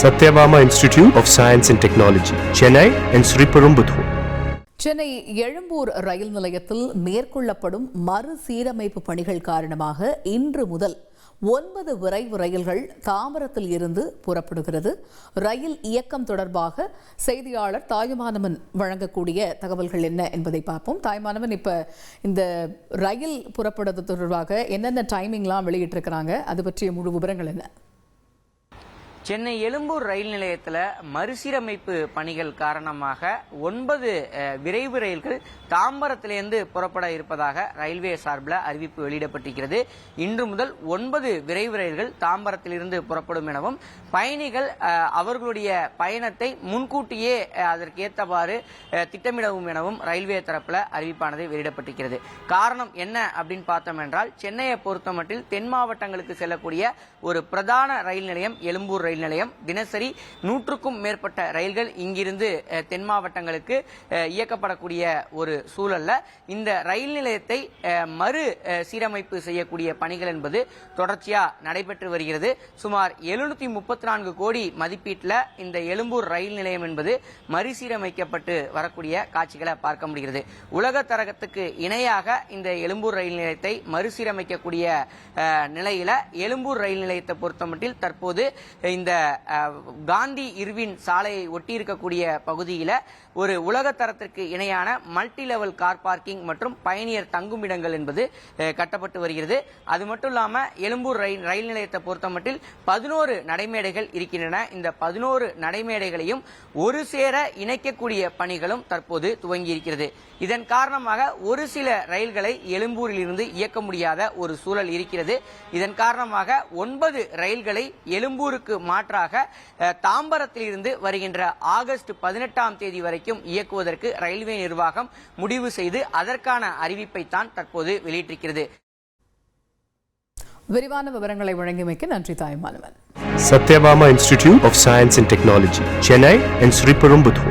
Sathyabama institute of science and technology Chennai and Sriperumbudur Chennai Egmore ரயில் நிலையத்தில் மேற்கொள்ளப்படும் மறுசீரமைப்பு பணிகள் காரணமாக இன்று முதல் ஒன்பது விரைவு ரயில்கள் தாமரத்தில் இருந்து புறப்படுகிறது. ரயில் இயக்கம் தொடர்பாக செய்தியாளர் தாயுமானவன் வழங்கக்கூடிய தகவல்கள் என்ன என்பதை பார்ப்போம். தாய்மானவன் இப்ப இந்த ரயில் புறப்படுறது தொடர்பாக என்னென்ன டைமிங்லாம் வெளியிட்டிருக்கிறாங்க? அது பற்றிய முழு விவரங்கள் என்ன? சென்னை எழும்பூர் ரயில் நிலையத்தில் மறுசீரமைப்பு பணிகள் காரணமாக ஒன்பது விரைவு ரயில்கள் தாம்பரத்திலிருந்து புறப்பட இருப்பதாக ரயில்வே சார்பில் அறிவிப்பு வெளியிடப்பட்டிருக்கிறது. இன்று முதல் ஒன்பது விரைவு ரயில்கள் தாம்பரத்திலிருந்து புறப்படும் எனவும் பயணிகள் அவர்களுடைய பயணத்தை முன்கூட்டியே அதற்கேற்றவாறு அதற்கு ஏற்றவாறு திட்டமிடவும் எனவும் ரயில்வே தரப்பில் அறிவிப்பானது வெளியிடப்பட்டிருக்கிறது. காரணம் என்ன அப்படின்னு பார்த்தோம் என்றால் சென்னையை பொறுத்தமட்டில் தென் மாவட்டங்களுக்கு செல்லக்கூடிய ஒரு பிரதான ரயில் நிலையம் எழும்பூர் ரயில் நிலையம். தினசரி நூற்றுக்கும் மேற்பட்ட ரயில்கள் இங்கிருந்து தென் மாவட்டங்களுக்கு இயக்கப்படக்கூடிய ஒரு சூழல்ல. இந்த ரயில் நிலையத்தை மறு சீரமைப்பு செய்யக்கூடிய பணிகள் என்பது தொடர்ச்சியா நடைபெற்று வருகிறது. சுமார் எழுநூத்தி முப்பத்தி நான்கு கோடி மதிப்பீட்டில் இந்த எழும்பூர் ரயில் நிலையம் என்பது மறுசீரமைக்கப்பட்டு வரக்கூடிய காட்சிகளை பார்க்க முடிகிறது. உலக தரகத்துக்கு இணையாக இந்த எழும்பூர் ரயில் நிலையத்தை மறுசீரமைக்கக்கூடிய நிலையில எழும்பூர் ரயில் நிலையத்தை பொறுத்தமட்டில் தற்போது இந்த இந்த காந்தி இர்வின் சாலையை ஒட்டி இருக்கக்கூடிய பகுதியில் ஒரு உலக தரத்திற்கு இணையான மல்டி லெவல் கார் பார்க்கிங் மற்றும் பயணியர் தங்குமிடங்கள் என்பது கட்டப்பட்டு வருகிறது. அது மட்டும் இல்லாமல் எழும்பூர் ரயில் ரயில் நிலையத்தை பொறுத்தமட்டில் பதினோரு நடைமேடைகள் இருக்கின்றன. இந்த பதினோரு நடைமேடைகளையும் ஒரு சேர இணைக்கக்கூடிய பணிகளும் தற்போது துவங்கி இருக்கிறது இதன் காரணமாக ஒரு சில ரயில்களை எழும்பூரிலிருந்து இயக்க முடியாத ஒரு சூழல் இருக்கிறது. இதன் காரணமாக ஒன்பது ரயில்களை எழும்பூருக்கு மாற்றாக அஹ், தாம்பரத்தில் இருந்து வருகின்ற ஆகஸ்ட் பதினெட்டாம் தேதி வரைக்கும் இயக்குவதற்கு ரயில்வே நிர்வாகம் முடிவு செய்து அதற்கான அறிவிப்பை தான் தற்போது வெளியிட்டிருக்கிறது விரிவான விவரங்களை வழங்கியமைக்கு நன்றி தாய்மானவன் Satyabama Institute of Science and Technology, Chennai and Sriperumbudur.